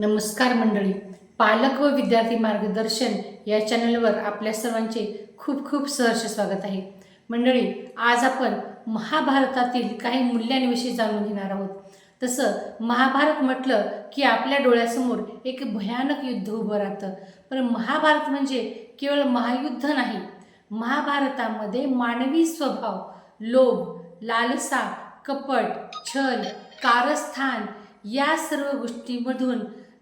नमस्कार मंडळी. पालक व विद्यार्थी मार्गदर्शन या चॅनलवर आपल्या सर्वांचे खूप खूप सहर्ष स्वागत आहे. मंडळी आज आपण महाभारतातील काही मूल्यांविषयी जाणून घेणार आहोत. तसं महाभारत म्हटलं की आपल्या डोळ्यासमोर एक भयानक युद्ध उभं राहतं. पण महाभारत म्हणजे केवळ महायुद्ध नाही. महाभारतामध्ये मानवी स्वभाव लोभ लालसा कपट छल कारस्थान या सर्व गोष्टीमधून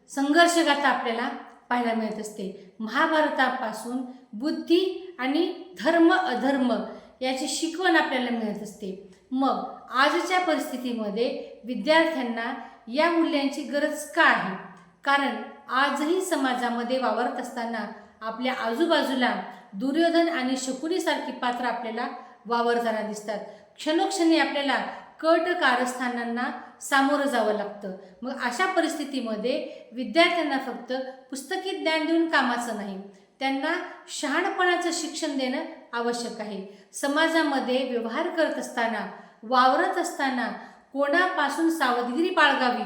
संघर्षगाथा आपल्याला पाहायला मिळत असते. महाभारतापासून बुद्धी आणि धर्म अधर्म याची शिकवण आपल्याला मिळत असते. मग आजच्या परिस्थितीमध्ये विद्यार्थ्यांना या मूल्यांची गरज का आहे? कारण आजही समाजामध्ये वावरत असताना आपल्या आजूबाजूला दुर्योधन आणि शकुनीसारखी पात्र आपल्याला वावरताना दिसतात. क्षणोक्षणी आपल्याला कट कारस्थानांना सामोरं जावं लागतं. मग अशा परिस्थितीमध्ये विद्यार्थ्यांना फक्त पुस्तकी ज्ञान देऊन कामाचं नाही त्यांना शहाणपणाचं शिक्षण देणं आवश्यक आहे. समाजामध्ये व्यवहार करत असताना वावरत असताना कोणापासून सावधगिरी बाळगावी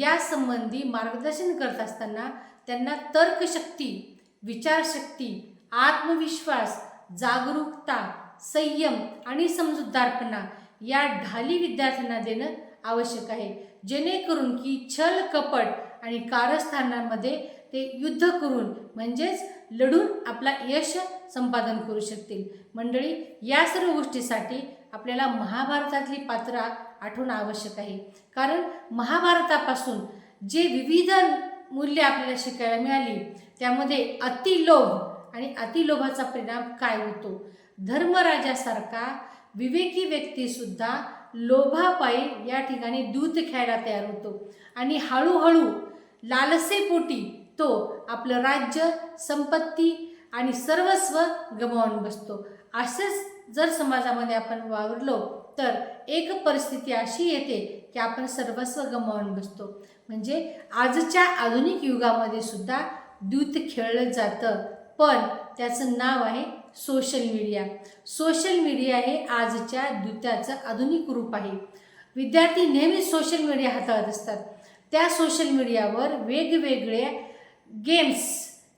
यासंबंधी मार्गदर्शन करत असताना त्यांना तर्कशक्ती विचारशक्ती आत्मविश्वास जागरूकता संयम आणि समजूतदारपणा या ढाली विद्यार्थ्यांना देणं आवश्यक आहे. जेणेकरून की छल कपट आणि कारस्थानामध्ये ते युद्ध करून म्हणजेच लढून आपला यश संपादन करू शकतील. मंडळी या सर्व गोष्टीसाठी आपल्याला महाभारतातली पात्र आठवणं आवश्यक आहे. कारण महाभारतापासून जे विविध मूल्य आपल्याला शिकायला मिळाली त्यामध्ये अतिलोभ आणि अतिलोभाचा परिणाम काय होतो? धर्मराजासारखा विवेकी व्यक्तीसुद्धा लोभापायी या ठिकाणी दूध खेळायला तयार होतो. आणि हळूहळू लालसेपोटी तो आपलं राज्य संपत्ती आणि सर्वस्व गमावून बसतो. असंच जर समाजामध्ये आपण वावरलो तर एक परिस्थिती अशी येते की आपण सर्वस्व गमावून बसतो. म्हणजे आजच्या आधुनिक युगामध्ये सुद्धा दूत खेळलं जातं पण त्याचं नाव आहे सोशल मीडिया. सोशल मीडिया हे आजच्या द्वित्याचं आधुनिक रूप आहे. विद्यार्थी नेहमी सोशल मीडिया हाताळत असतात. त्या सोशल मीडियावर वेगवेगळ्या गेम्स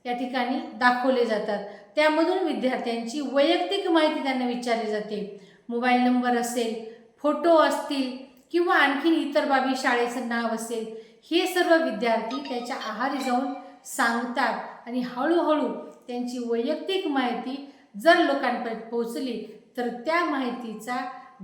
या ठिकाणी दाखवले जातात. त्यामधून विद्यार्थ्यांची वैयक्तिक माहिती त्यांना विचारली जाते. मोबाईल नंबर असेल फोटो असतील किंवा आणखीन इतर बाबी शाळेचं नाव असेल हे सर्व विद्यार्थी त्याच्या आहारी जाऊन सांगतात आणि हळूहळू त्यांची वैयक्तिक माहिती जर लोकांपर्यंत पोहोचली तर त्या माहितीचा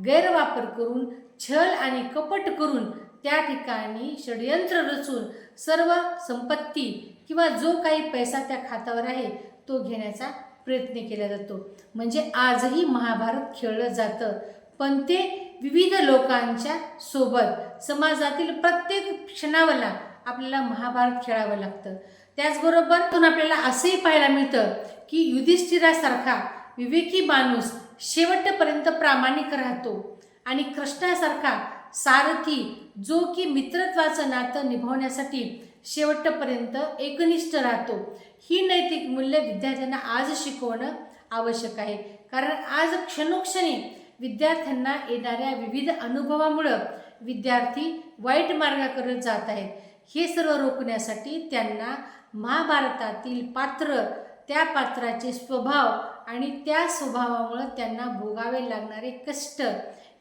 गैरवापर करून छल आणि कपट करून त्या ठिकाणी षडयंत्र रचून सर्व संपत्ती किंवा जो काही पैसा त्या खात्यावर आहे तो घेण्याचा प्रयत्न केला जातो. म्हणजे आजही महाभारत खेळलं जातं. पण ते विविध लोकांच्या सोबत समाजातील प्रत्येक क्षणावला आपल्याला महाभारत खेळावं लागतं. त्याचबरोबर पण आपल्याला असंही पाहायला मिळतं की युधिष्ठिरासारखा विवेकी माणूस शेवटपर्यंत प्रामाणिक राहतो आणि कृष्णासारखा सारथी जो की मित्रत्वाचं नातं निभावण्यासाठी शेवटपर्यंत एकनिष्ठ राहतो. ही नैतिक मूल्य विद्यार्थ्यांना आज शिकवणं आवश्यक आहे. कारण आज क्षणोक्षणी विद्यार्थ्यांना येणाऱ्या विविध अनुभवामुळं विद्यार्थी वाईट मार्गाकडे जात आहेत. हे सर्व रोखण्यासाठी त्यांना महाभारतातील पात्र त्या पात्राचे स्वभाव आणि त्या स्वभावामुळं त्यांना भोगावे लागणारे कष्ट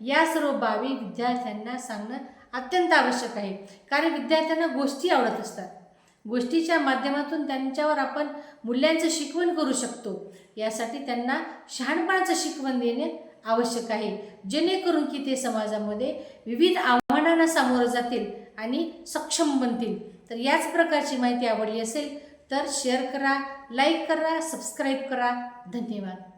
या सर्व बाबी विद्यार्थ्यांना सांगणं अत्यंत आवश्यक आहे. कारण विद्यार्थ्यांना गोष्टी आवडत असतात. गोष्टीच्या माध्यमातून त्यांच्यावर आपण मूल्यांचं शिकवण करू शकतो. यासाठी त्यांना शहाणपणाचं शिकवण देणे आवश्यक आहे. जेणेकरून की ते समाजामध्ये विविध आव्हानांना सामोरं जातील आणि सक्षम बनतील. तर याच प्रकारची माहिती आवडली असेल तर शेअर करा लाईक करा सबस्क्राईब करा. धन्यवाद.